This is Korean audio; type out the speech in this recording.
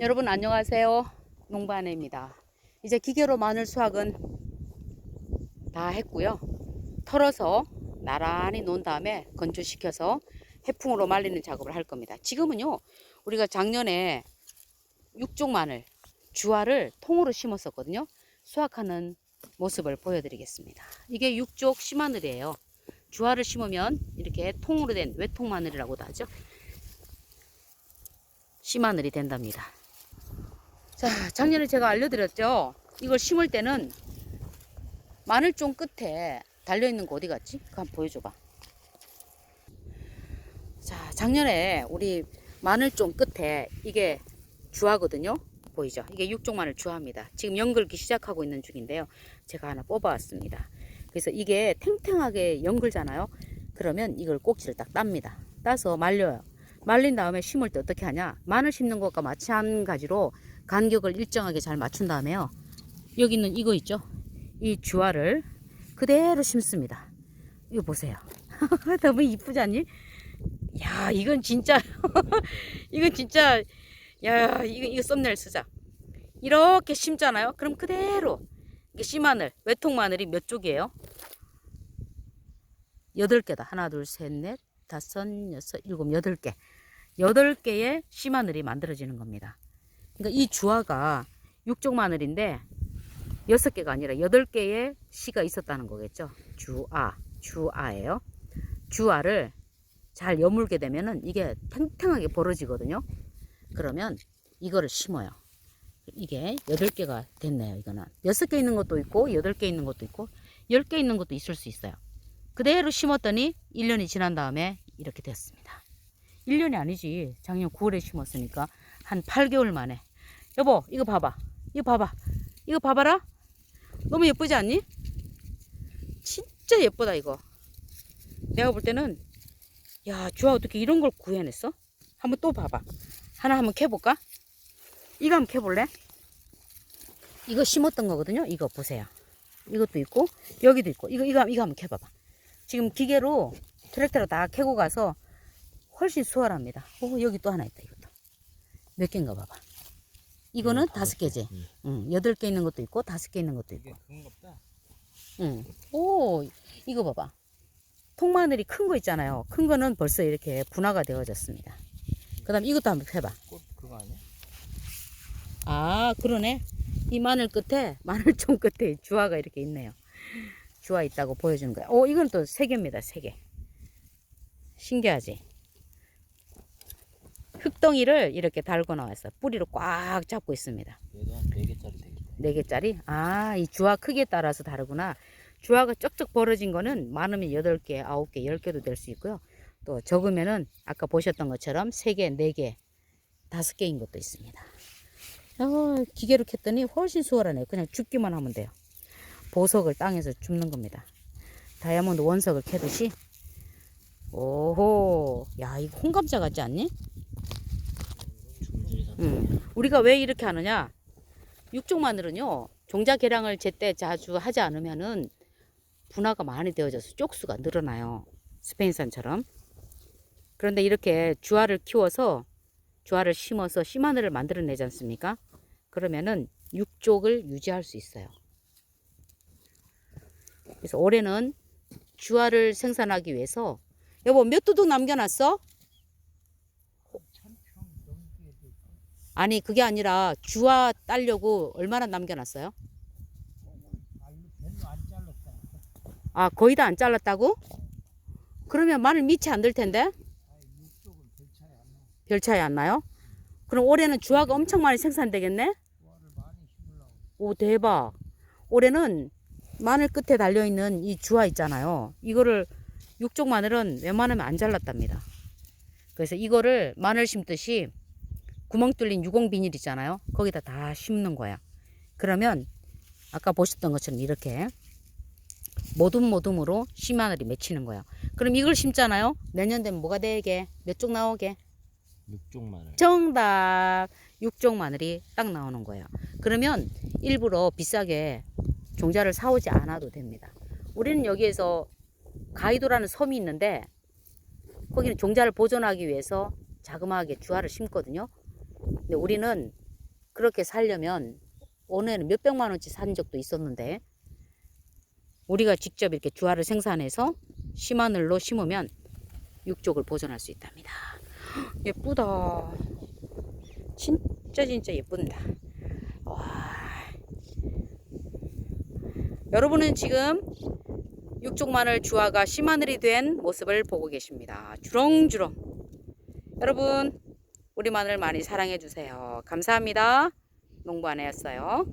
여러분 안녕하세요. 농부아내입니다. 이제 기계로 마늘 수확은 다 했고요. 털어서 나란히 놓은 다음에 건조시켜서 해풍으로 말리는 작업을 할 겁니다. 지금은요, 우리가 작년에 육종 마늘, 주화를 통으로 심었었거든요. 수확하는 모습을 보여드리겠습니다. 이게 육종 씨마늘이에요. 주화를 심으면 이렇게 통으로 된 외통 마늘이라고도 하죠. 씨마늘이 된답니다. 자, 작년에 제가 알려드렸죠. 이걸 심을 때는 마늘종 끝에 달려있는 거 어디 갔지? 그거 한번 보여줘봐. 자, 작년에 우리 마늘종 끝에 이게 주화거든요. 보이죠? 이게 육종 마늘 주화입니다. 지금 연글기 시작하고 있는 중인데요. 제가 하나 뽑아왔습니다. 그래서 이게 탱탱하게 연글잖아요. 그러면 이걸 꼭지를 딱 땁니다. 따서 말려요. 말린 다음에 심을 때 어떻게 하냐? 마늘 심는 것과 마찬가지로 간격을 일정하게 잘 맞춘 다음에요. 여기 있는 이거 있죠? 이 주화를 그대로 심습니다. 이거 보세요. 너무 이쁘지 않니? 야, 이건 진짜, 이건 진짜, 야, 이거, 이거 썸네일 쓰자. 이렇게 심잖아요? 그럼 그대로, 이게 씨마늘, 외통 마늘이 몇 쪽이에요? 여덟 개다. 하나, 둘, 셋, 넷, 다섯, 여섯, 일곱, 여덟 개. 여덟 개의 씨마늘이 만들어지는 겁니다. 그러니까 이 주화가 육종 마늘인데 여섯 개가 아니라 여덟 개의 씨가 있었다는 거겠죠. 주아, 주아예요. 주아를 잘 여물게 되면은 이게 탱탱하게 벌어지거든요. 그러면 이거를 심어요. 이게 여덟 개가 됐네요. 이거는 여섯 개 있는 것도 있고 여덟 개 있는 것도 있고 열 개 있는 것도 있을 수 있어요. 그대로 심었더니 1년이 지난 다음에 이렇게 됐습니다. 1년이 아니지. 작년 9월에 심었으니까 한 8개월 만에. 여보, 이거 봐봐. 이거 봐봐. 이거 봐봐라. 너무 예쁘지 않니? 진짜 예쁘다, 이거. 내가 볼 때는, 야, 주아 어떻게 이런 걸 구해냈어? 한번 또 봐봐. 하나 한번 캐볼까? 이거 한번 캐볼래? 이거 심었던 거거든요. 이거 보세요. 이것도 있고, 여기도 있고, 이거, 이거, 이거 한번 캐봐봐. 지금 기계로 트랙터로 다 캐고 가서 훨씬 수월합니다. 오, 여기 또 하나 있다, 이것도. 몇 개인가 봐봐. 이거는 다섯 개지. 응, 여덟 개 있는 것도 있고, 다섯 개 있는 것도 있고. 이게 그런가 보다. 응. 오, 이거 봐봐. 통마늘이 큰 거 있잖아요. 큰 거는 벌써 이렇게 분화가 되어졌습니다. 그 다음 이것도 한번 해봐. 꽃 그거 아니야? 아, 그러네. 이 마늘 끝에, 마늘종 끝에 주화가 이렇게 있네요. 주화 있다고 보여주는 거야. 오, 이건 또 세 개입니다. 세 개. 신기하지? 흙덩이를 이렇게 달고 나왔어. 뿌리로 꽉 잡고 있습니다. 얘도 한 4개짜리 되겠다. 네 개짜리? 아, 이 주화 크기에 따라서 다르구나. 주화가 쩍쩍 벌어진 거는 많으면 여덟 개 아홉 개열 개도 될 수 있고요. 또 적으면은 아까 보셨던 것처럼 세개네 개 다섯 개인 것도 있습니다. 어, 기계로 캤더니 훨씬 수월하네요. 그냥 줍기만 하면 돼요. 보석을 땅에서 줍는 겁니다. 다이아몬드 원석을 캐듯이. 오호, 야, 이거 홍감자 같지 않니? 우리가 왜 이렇게 하느냐? 육종 마늘은요, 종자 개량을 제때 자주 하지 않으면은 분화가 많이 되어져서 쪽수가 늘어나요. 스페인산처럼. 그런데 이렇게 주화를 키워서 주화를 심어서 씨마늘을 만들어내지 않습니까? 그러면은 육족을 유지할 수 있어요. 그래서 올해는 주화를 생산하기 위해서 여보 몇 두둑 남겨놨어? 아니 그게 아니라 주화 따려고 얼마나 남겨놨어요? 아 거의 다 안 잘랐다고? 그러면 마늘 밑이 안들 텐데? 별 차이 안 나요? 그럼 올해는 주화가 엄청 많이 생산되겠네? 오 대박 올해는 마늘 끝에 달려있는 이 주화 있잖아요 이거를 육종 마늘은 웬만하면 안 잘랐답니다 그래서 이거를 마늘 심듯이 구멍 뚫린 유공 비닐 있잖아요. 거기다 다 심는 거야. 그러면 아까 보셨던 것처럼 이렇게 모둠 모둠으로 씨마늘이 맺히는 거야. 그럼 이걸 심잖아요. 내년 되면 뭐가 되게 몇 쪽 나오게? 육종 마늘. 정답. 육종 마늘이 딱 나오는 거예요. 그러면 일부러 비싸게 종자를 사오지 않아도 됩니다. 우리는 여기에서 가이도라는 섬이 있는데 거기는 종자를 보존하기 위해서 자그마하게 주화를 심거든요. 근데 우리는 그렇게 살려면 원에는 몇 백만 원치 산 적도 있었는데 우리가 직접 이렇게 주화를 생산해서 심하늘로 심으면 육족을 보존할 수 있답니다. 헉, 예쁘다. 진짜 진짜 예쁜다. 와. 여러분은 지금 육족 마늘 주화가 심하늘이 된 모습을 보고 계십니다. 주렁주렁. 여러분 우리 마늘 많이 사랑해 주세요. 감사합니다. 농부 아내였어요.